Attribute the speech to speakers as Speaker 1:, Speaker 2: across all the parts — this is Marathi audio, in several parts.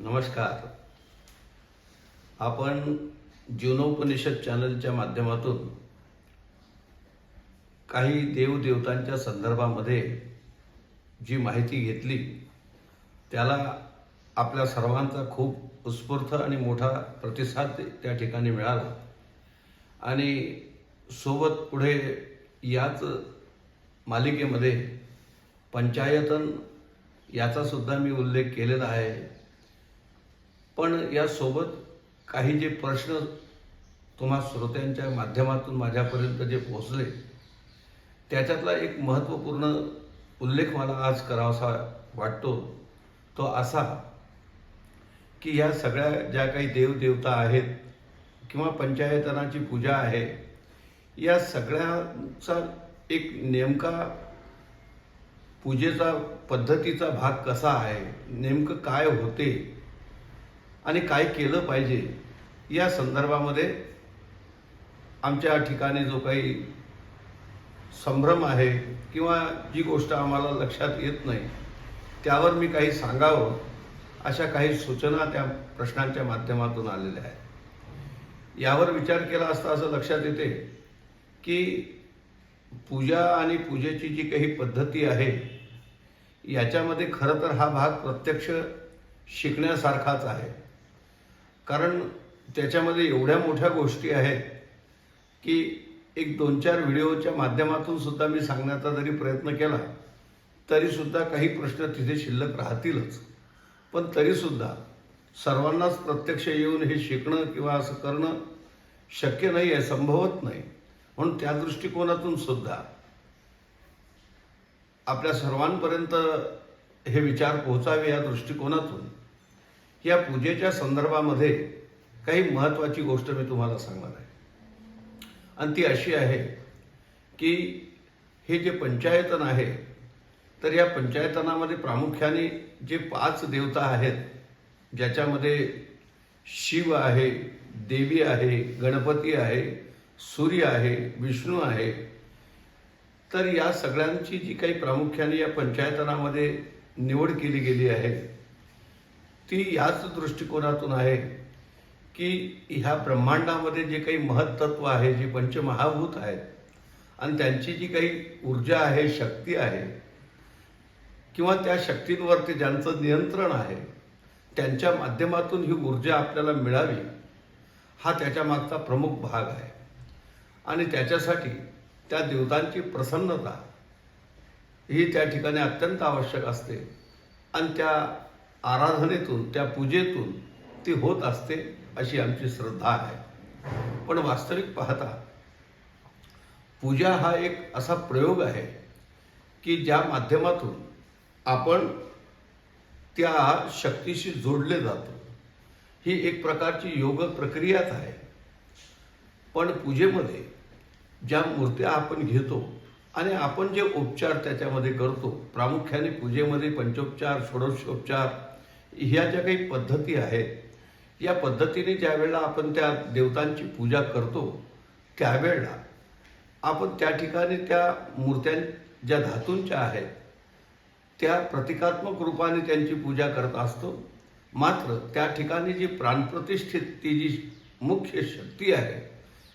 Speaker 1: नमस्कार. आपण जीवनोपनिषद चॅनलच्या माध्यमातून काही देवदेवतांच्या संदर्भामध्ये जी माहिती घेतली त्याला आपल्या सर्वांचा खूप उत्स्फूर्त आणि मोठा प्रतिसाद त्या ठिकाणी मिळाला. आणि सोबत पुढे याच मालिकेमध्ये पंचायतन याचासुद्धा मी उल्लेख केलेला आहे. पण यासोबत काही जे प्रश्न तुम्हा श्रोत्यांच्या माध्यमातून माझ्यापर्यंत जे पोचले त्याच्यातला एक महत्त्वपूर्ण उल्लेख मला आज करावासा वाटतो. तो असा की ह्या सगळ्या ज्या काही देवदेवता आहेत किंवा पंचायतनाची पूजा आहे या सगळ्याचा एक नेमका पूजेचा पद्धतीचा भाग कसा आहे नेमकं काय होते आणि काय केलं पाहिजे या संदर्भामध्ये आमच्या ठिकाणी जो काही संभ्रम आहे किंवा जी गोष्ट आम्हाला लक्षात येत नाही त्यावर मी काही सांगावं अशा काही सूचना त्या प्रश्नांच्या माध्यमातून आलेल्या आहेत. यावर विचार केला असता असं लक्षात येते की पूजा आणि पूजेची जी काही पद्धती आहे याच्यामध्ये खरं तर हा भाग प्रत्यक्ष शिकण्यासारखाच आहे. कारण त्याच्यामध्ये एवढ्या मोठ्या गोष्टी आहेत की एक दोन चार व्हिडिओच्या माध्यमातून सुद्धा मी सांगण्याचा जरी प्रयत्न केला तरी सुद्धा काही प्रश्न तिथे शिल्लक राहतीलच. पण तरीसुद्धा सर्वांनाच प्रत्यक्ष येऊन हे शिकणं किंवा असं करणं शक्य नाही आहे संभवत नाही. म्हणून त्या दृष्टिकोनातून सुद्धा आपल्या सर्वांपर्यंत हे विचार पोहोचावे या दृष्टिकोनातून या पूजेच्या संदर्भामध्ये काही महत्त्वाची गोष्ट मी तुम्हाला सांगणार आहे. आणि ती अशी आहे की हे जे पंचायतन आहे तर या पंचायतनामध्ये प्रामुख्याने जे पाच देवता आहेत ज्याच्यामध्ये शिव आहे देवी आहे गणपती आहे सूर्य आहे विष्णू आहे तर या सगळ्यांची जी काही प्रामुख्याने या पंचायतनामध्ये निवड केली गेली आहे ती ह्याच दृष्टिकोनातून आहे की ह्या ब्रह्मांडामध्ये जे काही महत्त्व आहे जे पंचमहाभूत आहेत आणि त्यांची जी काही ऊर्जा आहे शक्ती आहे किंवा त्या शक्तींवरती ज्यांचं नियंत्रण आहे त्यांच्या माध्यमातून ही ऊर्जा आपल्याला मिळावी हा त्याच्या मागचा प्रमुख भाग आहे. आणि त्याच्यासाठी त्या देवतांची प्रसन्नता ही त्या ठिकाणी अत्यंत आवश्यक असते. आणि त्या आराधनेतून त्या पूजेतून ती होत असते अशी आमची श्रद्धा आहे. पण वास्तविक पाहता पूजा हा एक असा प्रयोग आहे की ज्या माध्यमातून आपण त्या शक्तीशी जोडले जातो. ही एक प्रकारची योग प्रक्रियाच आहे. पण पूजेमध्ये ज्या मूर्त्या आपण घेतो आणि आपण जे उपचार त्याच्यामध्ये करतो प्रामुख्याने पूजेमध्ये पंचोपचार षोडशोपचार ह्या ज्या काही पद्धती आहेत या पद्धतीने ज्या वेळेला आपण त्या देवतांची पूजा करतो त्यावेळेला आपण त्या ठिकाणी त्या मूर्त्या ज्या धातूंच्या आहेत त्या प्रतिकात्मक रूपाने त्यांची पूजा करत असतो. मात्र त्या ठिकाणी जी प्राणप्रतिष्ठित ती जी मुख्य शक्ती आहे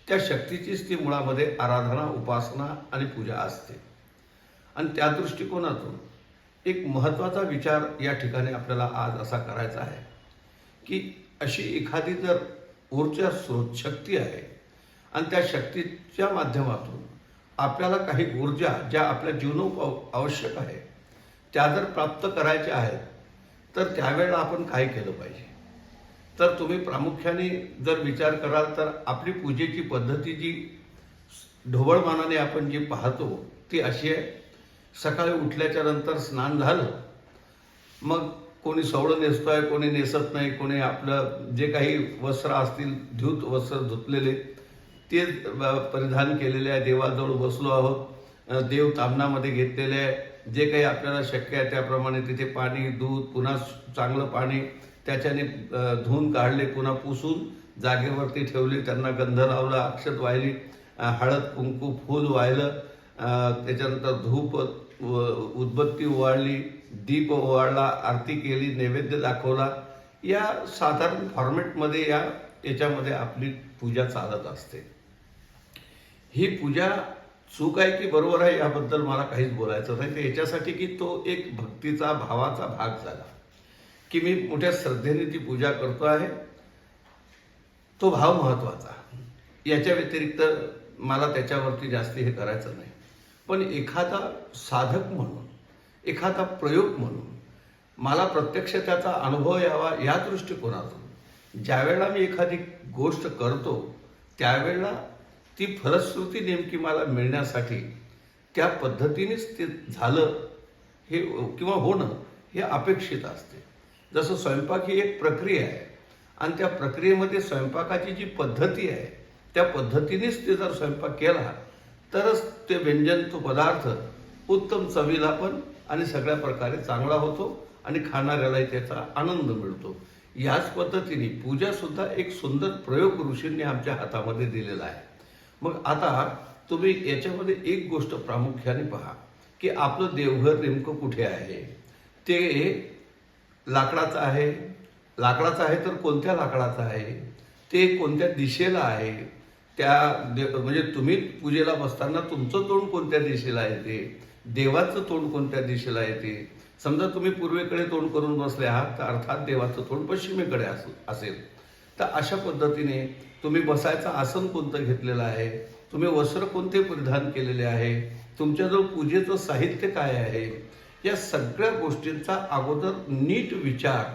Speaker 1: त्या शक्तीचीच ती मुळामध्ये आराधना उपासना आणि पूजा असते. आणि त्या दृष्टिकोनातून एक महत्त्वाचा विचार या ठिकाणी आपल्याला आज असा करायचा आहे की अशी एखादी जर ऊर्जा स्रोत शक्ती आहे आणि त्या शक्तीच्या माध्यमातून आपल्याला काही ऊर्जा ज्या आपल्या जीवनोप आवश्यक आहे त्या जर प्राप्त करायच्या आहेत तर त्यावेळेला आपण काय केलं पाहिजे? तर तुम्ही प्रामुख्याने जर विचार कराल तर आपली पूजेची पद्धती जी ढोबळमानाने आपण जी पाहतो ती अशी आहे सकाळी उठल्याच्या नंतर स्नान झालं मग कोणी सवळं नेसतो आहे कोणी नेसत नाही कोणी आपलं जे काही वस्त्र असतील धुत वस्त्र धुतलेले ते परिधान केलेले आहे. देवाजवळ बसलो आहोत. देव तामणामध्ये घेतलेले आहे. जे काही आपल्याला शक्य आहे त्याप्रमाणे तिथे पाणी दूध पुन्हा चांगलं पाणी त्याच्याने धुवून काढले पुन्हा पुसून जागेवरती ठेवले. त्यांना गंध लावला अक्षत वाहिली हळद कुंकू फूल वाहिलं. त्याच्यानंतर धूप उदबत्ती ओवाळली दीप ओवाळला आरती केली नैवेद्य दाखवला या साधारण फॉर्मॅटमध्ये या याच्यामध्ये आपली पूजा चालत असते. ही पूजा चूक आहे की बरोबर आहे याबद्दल मला काहीच बोलायचं नाही. तर याच्यासाठी की तो एक भक्तीचा भावाचा भाग झाला. की मी मोठ्या श्रद्धेने ती पूजा करतो आहे. तो भाव महत्त्वाचा याच्या व्यतिरिक्त मला त्याच्यावरती जास्ती हे करायचं नाही. पण एखादा साधक म्हणून एखादा प्रयोग म्हणून मला प्रत्यक्ष त्याचा अनुभव यावा या दृष्टिकोनातून ज्यावेळेला मी एखादी गोष्ट करतो त्यावेळेला ती फलश्रुती नेमकी मला मिळण्यासाठी त्या पद्धतीनेच ते झालं हे किंवा होणं हे अपेक्षित असते. जसं स्वयंपाक ही एक प्रक्रिया आहे आणि त्या प्रक्रियेमध्ये स्वयंपाकाची जी पद्धती आहे त्या पद्धतीनेच ते जर स्वयंपाक केला तरच ते व्यंजन तो पदार्थ उत्तम चवीला पण आणि सगळ्या प्रकारे चांगला होतो आणि खाणाऱ्यालाही त्याचा आनंद मिळतो. याच पद्धतीने पूजासुद्धा एक सुंदर प्रयोग ऋषींनी आमच्या हातामध्ये दिलेला आहे. मग आता तुम्ही याच्यामध्ये एक गोष्ट प्रामुख्याने पहा की आपलं देवघर नेमकं कुठे आहे? ते लाकडाचं आहे. लाकडाचं आहे तर कोणत्या लाकडाचं आहे? ते कोणत्या दिशेला आहे? त्या दे म्हणजे तुम्ही पूजेला बसताना तुमचं तोंड कोणत्या दिशेला येते देवाचं तोंड कोणत्या दिशेला येते समजा तुम्ही पूर्वेकडे तोंड करून बसले आहात तर अर्थात देवाचं तोंड पश्चिमेकडे असेल. तर अशा पद्धतीने तुम्ही बसायचं आसन कोणतं घेतलेलं आहे? तुम्ही वस्त्र कोणते परिधान केलेले आहे? तुमच्याजवळ पूजेचं साहित्य काय आहे? या सगळ्या गोष्टींचा अगोदर नीट विचार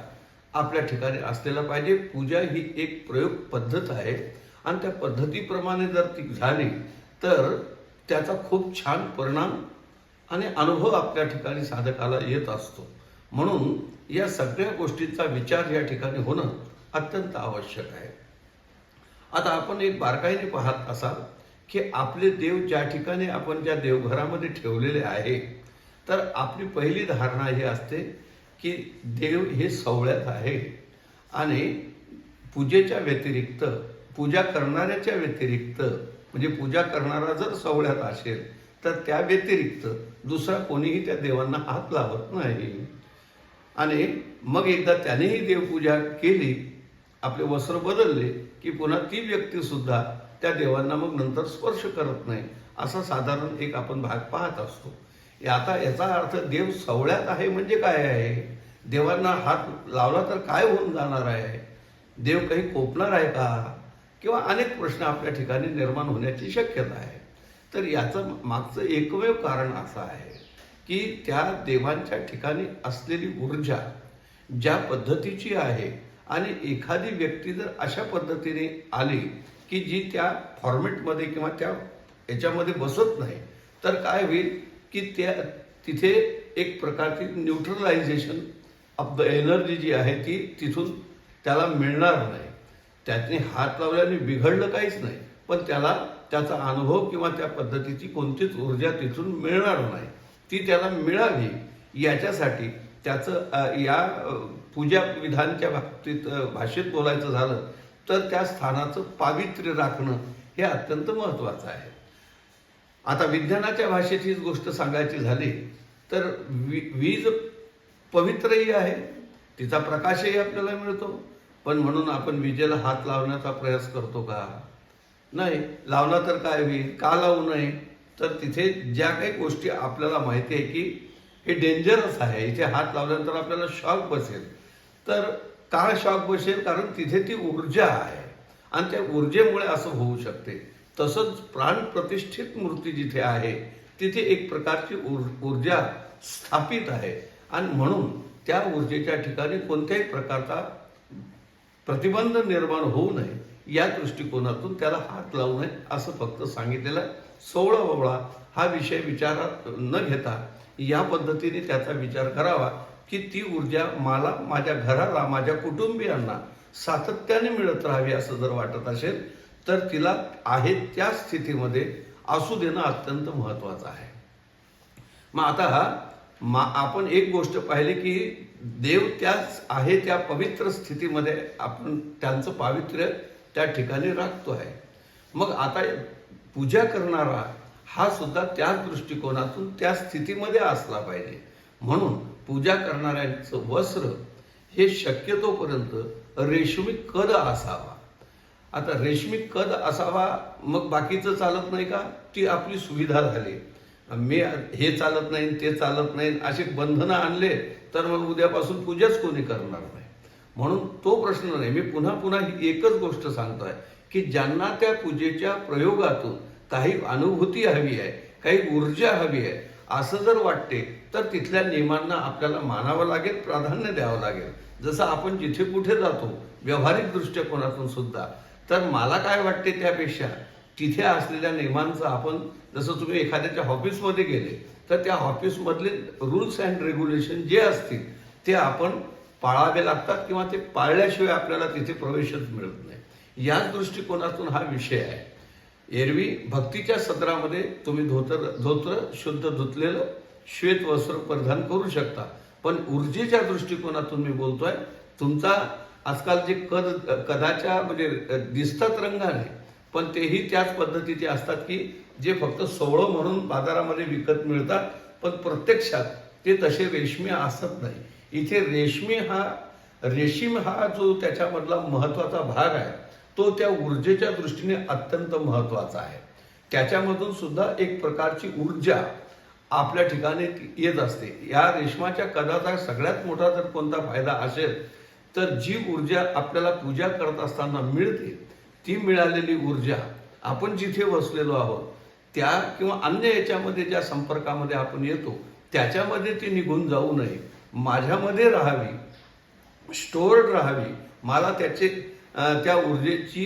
Speaker 1: आपल्या ठिकाणी असलेला पाहिजे. पूजा ही एक प्रयोग पद्धत आहे. आणि त्या पद्धतीप्रमाणे जर ती झाली तर त्याचा खूप छान परिणाम आणि अनुभव आपल्या ठिकाणी साधकाला येत असतो. म्हणून या सगळ्या गोष्टींचा विचार या ठिकाणी होणं अत्यंत आवश्यक आहे. आता आपण एक बारकाईने पाहत असाल की आपले देव ज्या ठिकाणी आपण ज्या देवघरामध्ये ठेवलेले आहे तर आपली पहिली धारणा ही असते की देव हे सवळ्यात आहे. आणि पूजेच्या व्यतिरिक्त पूजा करणाऱ्याच्या व्यतिरिक्त म्हणजे पूजा करणारा जर सवळ्यात असेल तर त्या व्यतिरिक्त दुसरा कोणीही त्या देवांना हात लावत नाही. आणि मग एकदा त्यानेही देवपूजा केली आपले वस्त्र बदलले की पुन्हा ती व्यक्ती सुद्धा त्या देवांना मग नंतर स्पर्श करत नाही असा साधारण एक आपण भाग पाहत असतो. आता याचा अर्थ देव सवळ्यात आहे म्हणजे काय आहे? देवांना हात लावला तर काय होऊन जाणार आहे? देव काही कोपणार आहे का? किंवा अनेक प्रश्न आपल्या ठिकाणी निर्माण होण्याची शक्यता आहे. तर याचं मागचं एकमेव कारण असं आहे की त्या देवांच्या ठिकाणी असलेली ऊर्जा ज्या पद्धतीची आहे आणि एखादी व्यक्ती जर अशा पद्धतीने आली की जी त्या फॉर्मॅटमध्ये किंवा त्या याच्यामध्ये बसत नाही तर काय होईल की त्या तिथे एक प्रकारची न्यूट्रलायझेशन ऑफ द एनर्जी जी आहे ती तिथून त्याला मिळणार नाही. त्यातने हात लावल्याने बिघडलं काहीच नाही. पण त्याला त्याचा अनुभव किंवा त्या पद्धतीची कोणतीच ऊर्जा तिथून मिळणार नाही. ती त्याला मिळावी याच्यासाठी त्याचं या पूजा विधानच्या बाबतीत भाषेत बोलायचं झालं तर त्या स्थानाचं पावित्र्य राखणं हे अत्यंत महत्त्वाचं आहे. आता विज्ञानाच्या भाषेत हीच गोष्ट सांगायची झाली तर वी वीज पवित्रही आहे तिचा प्रकाशही आपल्याला मिळतो. पण म्हणून आपण विजेला हात लावण्याचा प्रयास करतो का? नाही लावला तर काय होईल? का लावू नये? तर तिथे ज्या काही गोष्टी आपल्याला माहिती आहे की हे डेंजरस आहे इथे हात लावल्यानंतर आपल्याला शॉक बसेल. तर का शॉक बसेल? कारण तिथे ती ऊर्जा आहे. आणि त्या ऊर्जेमुळे असं होऊ शकते. तसंच प्राण प्रतिष्ठित मूर्ती जिथे आहे तिथे एक प्रकारची ऊर- ऊर्जा स्थापित आहे. आणि म्हणून त्या ऊर्जेच्या ठिकाणी कोणत्याही प्रकारचा प्रतिबंध निर्माण होऊ नये या दृष्टिकोनातून त्याला हात लावू नये असं फक्त सांगितलेलं आहे. सोवळा ववळा हा विषय विचारात न घेता या पद्धतीने त्याचा विचार करावा की ती ऊर्जा मला माझ्या घराला माझ्या कुटुंबियांना सातत्याने मिळत राहावी असं जर वाटत असेल तर तिला आहे त्या स्थितीमध्ये असू देणं अत्यंत महत्त्वाचं आहे मग आता मा आपण एक गोष्ट पाहिली की देव त्याच आहे त्या पवित्र स्थितीमध्ये आपण त्यांचं पावित्र्य त्या ठिकाणी राखतो आहे. मग आता पूजा करणारा हा सुद्धा त्याच दृष्टिकोनातून त्या स्थितीमध्ये असला पाहिजे. म्हणून पूजा करणाऱ्यांचं वस्त्र हे शक्यतोपर्यंत रेशमी कद असावा. आता रेशमी कद असावा मग बाकीचं चालत नाही का? ती आपली सुविधा झाली. मी हे चालत नाही ते चालत नाही असे बंधनं आणले तर मग उद्यापासून पूजाच कोणी करणार नाही. म्हणून तो प्रश्न नाही. मी पुन्हा पुन्हा ही एकच गोष्ट सांगतोय की ज्यांना त्या पूजेच्या प्रयोगातून काही अनुभूती हवी आहे काही ऊर्जा हवी आहे असं जर वाटते तर तिथल्या नियमांना आपल्याला मानावं लागेल प्राधान्य द्यावं लागेल. जसं आपण जिथे कुठे जातो व्यावहारिक दृष्टिकोनातून सुद्धा तर मला काय वाटते त्यापेक्षा तिथे असलेल्या नियमांचं आपण जसं तुम्ही एखाद्याच्या ऑफिसमध्ये गेले तर त्या ऑफिसमधले रूल्स अँड रेग्युलेशन जे असतील ते आपण पाळावे लागतात किंवा ते पाळल्याशिवाय आपल्याला तिथे प्रवेशच मिळत नाही. याच दृष्टिकोनातून हा विषय आहे. एरवी भक्तीच्या सत्रामध्ये तुम्ही धोतर धोत्र शुद्ध धुतलेलं श्वेत वस्त्र परिधान करू शकता. पण ऊर्जेच्या दृष्टिकोनातून मी बोलतोय तुमचा आजकाल जे कद कदाच्या म्हणजे दिसतात रंगाने पण तेही त्याच पद्धतीचे असतात की जे फक्त सोवळं म्हणून बाजारामध्ये विकत मिळतात पण प्रत्यक्षात ते तसे रेशमी असत नाही. इथे रेशमी हा रेशीम हा जो त्याच्यामधला महत्त्वाचा भाग आहे तो त्या ऊर्जेच्या दृष्टीने अत्यंत महत्त्वाचा आहे. त्याच्यामधून सुद्धा एक प्रकारची ऊर्जा आपल्या ठिकाणी येत असते. या रेशमाच्या कदाचा सगळ्यात मोठा जर कोणता फायदा असेल तर जी ऊर्जा आपल्याला पूजा करत असताना मिळते ती मिळालेली ऊर्जा आपण जिथे बसलेलो आहोत त्या किंवा अन्य याच्यामध्ये ज्या संपर्कामध्ये आपण येतो त्याच्यामध्ये ती निघून जाऊ नये. माझ्यामध्ये राहावी स्टोअर्ड राहावी मला त्याचे त्या ऊर्जेची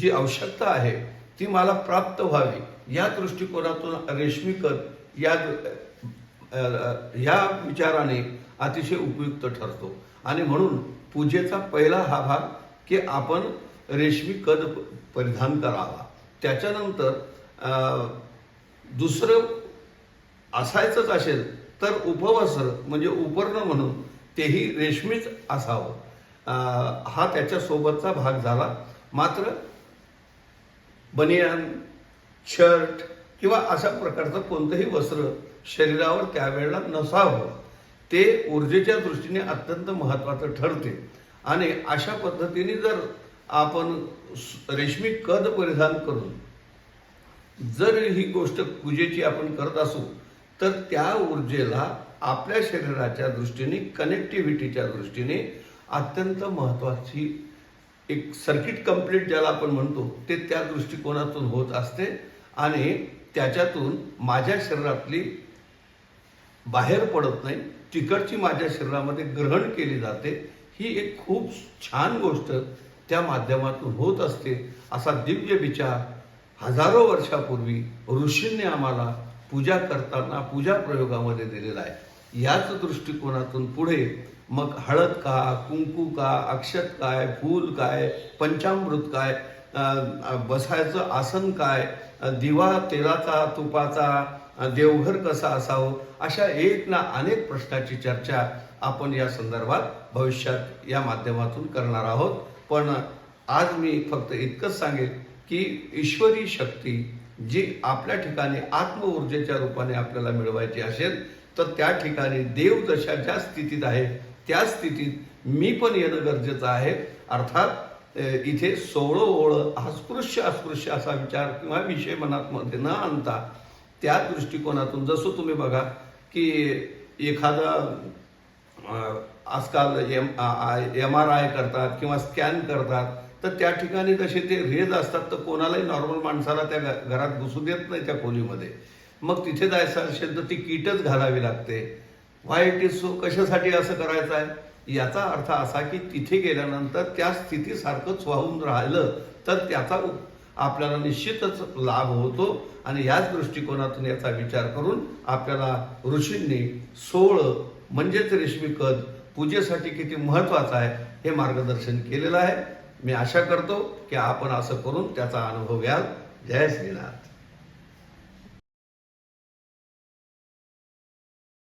Speaker 1: जी आवश्यकता आहे ती मला प्राप्त व्हावी. या दृष्टिकोनातून रेशमीकर या या विचाराने अतिशय उपयुक्त ठरतो. आणि म्हणून पूजेचा पहिला हा भाग की आपण रेशमी कद परिधान करावा. त्याच्यानंतर दुसरं असायचंच असेल तर उपवस्त्र म्हणजे उपर्ण म्हणून तेही रेशमीच असावं. हा त्याच्यासोबतचा भाग झाला. मात्र बनियान शर्ट किंवा अशा प्रकारचं कोणतंही वस्त्र शरीरावर त्यावेळेला नसावं. ते ऊर्जेच्या दृष्टीने अत्यंत महत्त्वाचं ठरते. आणि अशा पद्धतीने जर आपण रेशमी कद परिधान करून जर ही गोष्ट पूजेची आपण करत असू तर त्या ऊर्जेला आपल्या शरीराच्या दृष्टीने कनेक्टिव्हिटीच्या दृष्टीने अत्यंत महत्त्वाची एक सर्किट कंप्लीट ज्याला आपण म्हणतो ते त्या दृष्टिकोनातून होत असते आणि त्याच्यातून माझ्या शरीरातली बाहेर पडत नाही तिकडची माझ्या शरीरामध्ये ग्रहण केली जाते ही एक खूप छान गोष्ट त्या माध्यमातून होत असते असा दिव्य विचार हजारो वर्षापूर्वी ऋषींनी आम्हाला पूजा करताना पूजा प्रयोगामध्ये दिलेला आहे. याच दृष्टिकोनातून पुढे मग हळद का कुंकू का अक्षत काय फूल काय पंचामृत काय बसायचं आसन काय दिवा तेलाचा तुपाचा देवघर कसा असावं अशा एक ना अनेक प्रश्नाची चर्चा आपण या संदर्भात भविष्यात या माध्यमातून करणार आहोत. पण आज मी फक्त इतकंच सांगेन की ईश्वरी शक्ती जी आपल्या ठिकाणी आत्म ऊर्जेच्या रूपाने आपल्याला मिळवायची असेल तर त्या ठिकाणी देव जशा ज्या स्थितीत आहे त्या स्थितीत मी पण येणं गरजेचं आहे. अर्थात इथे सोळं ओळं अस्पृश्य अस्पृश्य असा विचार किंवा विषय मनातमध्ये न आणता त्या दृष्टिकोनातून जसं तुम्ही बघा की एखादा आजकाल एम एम आर आय करतात किंवा स्कॅन करतात तर त्या ठिकाणी कसे ते रेज असतात तर कोणालाही नॉर्मल माणसाला त्या घरात घुसू देत नाही त्या खोलीमध्ये. मग तिथे जायचं असेल तर ती किटच घालावी लागते. वाय इट इज सो कशासाठी असं करायचं आहे? याचा अर्थ असा की तिथे गेल्यानंतर त्या स्थितीसारखंच वाहून राहिलं तर त्याचा उप- आपल्याला निश्चितच लाभ होतो. आणि याच दृष्टिकोनातून याचा विचार करून आपल्याला ऋषींनी सोळ म्हणजेच रेशमी कद पूजेसाठी किती महत्वाचं आहे हे मार्गदर्शन केलेलं आहे. मी आशा करतो की आपण असं करून त्याचा अनुभव घ्याल. जय श्रीनाथ.